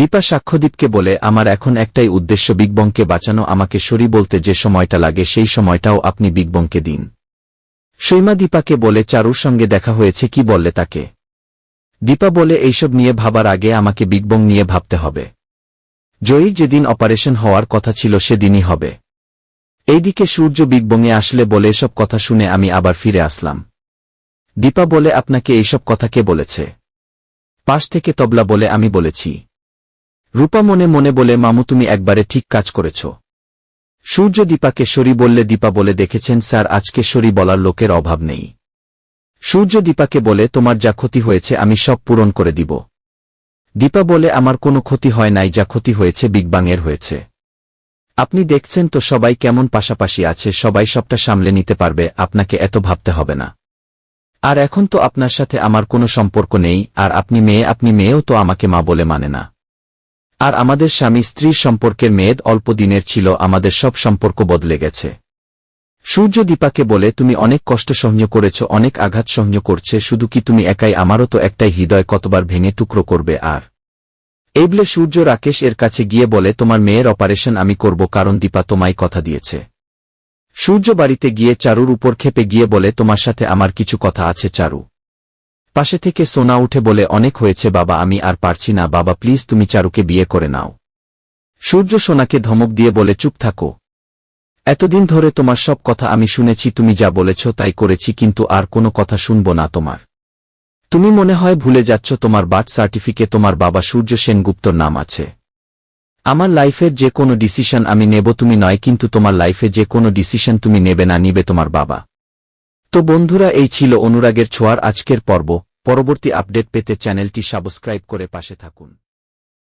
দীপা সাক্ষ্যদীপকে বলে, আমার এখন একটাই উদ্দেশ্য বিগবংকে বাঁচানো। আমাকে সরি বলতে যে সময়টা লাগে, সেই সময়টাও আপনি বিগবংকে দিন। সৈমা দীপাকে বলে, চারুর সঙ্গে দেখা হয়েছে, কি বললে তাকে? দীপা বলে, এইসব নিয়ে ভাবার আগে আমাকে বিগবং নিয়ে ভাবতে হবে। জয়ী যেদিন অপারেশন হওয়ার কথা ছিল, সেদিনই হবে। এইদিকে সূর্য বিগবংয়ে আসলে বলে, এসব কথা শুনে আমি আবার ফিরে আসলাম। দীপা বলে, আপনাকে এইসব কথা কে বলেছে? পাশ থেকে তবলা বলে, আমি বলেছি। রূপা মনে মনে বলে, মামু, তুমি একবারে ঠিক কাজ করেছ। সূর্য দীপাকে সরি বললে দীপা বলে, দেখেছেন স্যার, আজকে সরি বলার লোকের অভাব নেই। সূর্য দীপাকে বলে, তোমার যা ক্ষতি হয়েছে, আমি সব পূরণ করে দিব। দীপা বলে, আমার কোনো ক্ষতি হয় নাই, যা ক্ষতি হয়েছে বিগবাংয়ের হয়েছে। আপনি দেখছেন তো সবাই কেমন পাশাপাশি আছে, সবাই সবটা সামলে নিতে পারবে, আপনাকে এত ভাবতে হবে না। আর এখন তো আপনার সাথে আমার কোনো সম্পর্ক নেই, আর আপনি মেয়ে, আপনি মেয়েও তো আমাকে মা বলে মানে না। আর আমাদের স্বামী স্ত্রীর সম্পর্কের মেয়েদ অল্প দিনের ছিল, আমাদের সব সম্পর্ক বদলে গেছে। সূর্য দীপাকে বলে, তুমি অনেক কষ্ট সহ্য করেছ, অনেক আঘাত সহ্য করছে, শুধু কি তুমি একাই, আমারও তো একটাই হৃদয় কতবার ভেঙে টুকরো করবে আর? এই বলে সূর্য রাকেশ এর কাছে গিয়ে বলে, তোমার মেয়ের অপারেশন আমি করব, কারণ দীপা তোমায় কথা দিয়েছে। সূর্য বাড়িতে গিয়ে চারুর উপর খেপে গিয়ে বলে, তোমার সাথে আমার কিছু কথা আছে, চারু। পাশে থেকে সোনা উঠে বলে, অনেক হয়েছে বাবা, আমি আর পারছি না। বাবা, প্লিজ তুমি চারুকে বিয়ে করে নাও। সূর্য সোনাকে ধমক দিয়ে বলে, চুপ থাকো। এতদিন ধরে তোমার সব কথা আমি শুনেছি, তুমি যা বলেছ তাই করেছি, কিন্তু আর কোনো কথা শুনব না তোমার। তুমি মনে হয় ভুলে যাচ্ছ, তোমার বার্থ সার্টিফিকেট তোমার বাবা সূর্য সেনগুপ্তর নাম আছে। আমার লাইফের যে কোনো ডিসিশন আমি নেব তুমি নয়, কিন্তু তোমার লাইফে যে কোনো ডিসিশন তুমি নেবে না, নিবে তোমার বাবা। তো বন্ধুরা, এই ছিল অনুরাগের ছোঁয়ার আজকের পর্ব। পরবর্তী আপডেট পেতে চ্যানেলটি সাবস্ক্রাইব করে পাশে থাকুন।